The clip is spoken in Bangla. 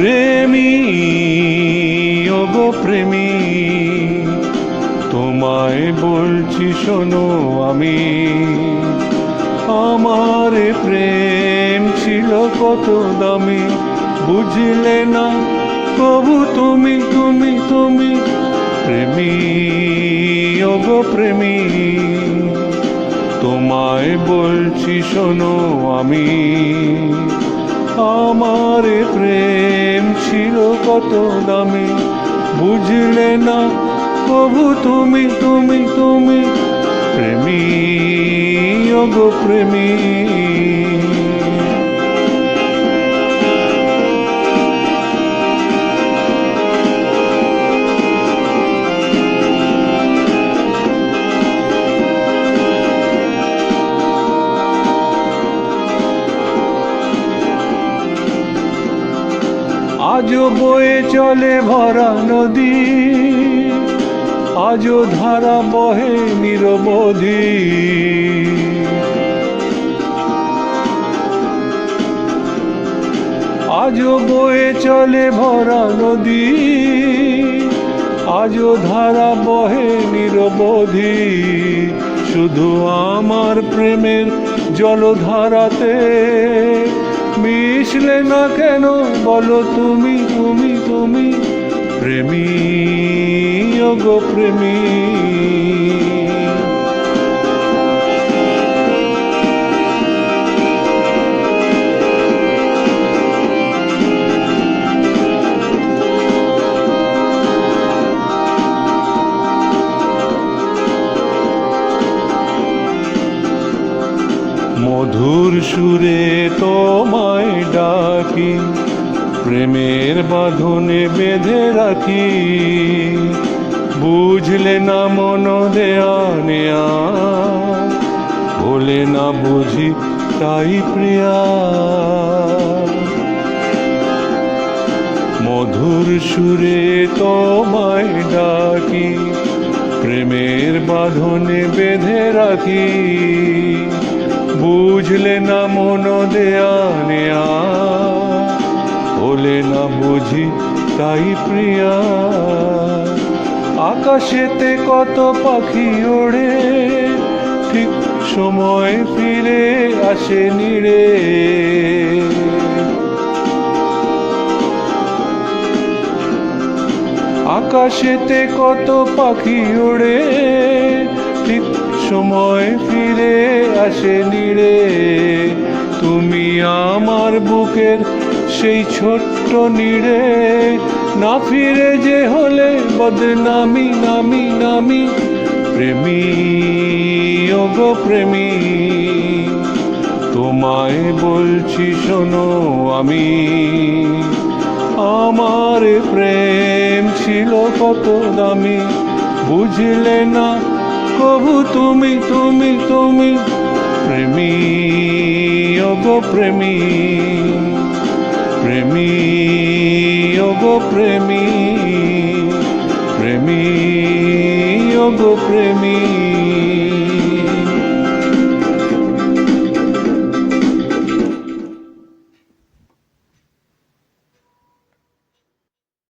প্রেমী তোমায় বলছি শোনো আমি। আমার প্রেম ছিল কত দামি, বুঝলে না তবু তুমি তুমি তুমি। প্রেমী, ওগো প্রেমী, তোমায় বলছি শোনো আমি। আমার প্রেম ছিল কত দামি বুঝলে না প্রভু তুমি তুমি তুমি প্রেমী অগ প্রেমী। আজও বয়ে চলে ভরা নদী, আজও ধারা বহে নিরবধি। আজও বয়ে চলে ভরা নদী, আজও ধারা বহে নিরবধি। শুধু আমার প্রেমের জলধারাতে মিশলে না কেন? বলো তুমি তুমি তুমি। প্রেমী গো প্রেমী। মধুর সুরে তোমায় ডাকি, প্রেমের বাঁধনে বেঁধে রাখি। বুঝলে না মন দেয়া নেয়া বলে না বুঝি তাই প্রিয়া। মধুর সুরে তোমায় ডাকি, প্রেমের বাঁধনে বেঁধে রাখি। বুঝলে না মন দেয়া নেয়া বলে না বুঝি তাই প্রিয়া। আকাশেতে কত পাখি ওড়ে, ঠিক সময় ফিরে আসে নিড়ে। আকাশেতে কত পাখি ওড়ে, ঠিক সময় ফিরে আসে নিড়ে, তুমি আমার বুকের সেই ছোট্ট নিড়ে। না ফিরে যে হলে বদনামি, নামি নামি, প্রেমী, ওগো প্রেমী। তোমায় বলছি শোনো আমি, আমার প্রেম ছিল কত দামি। বুঝলে না, কবু তুমি তুমি তুমি প্রেমী ওগো প্রেমী। প্রেমী ওগো প্রেমী। প্রেমী ওগো প্রেমী।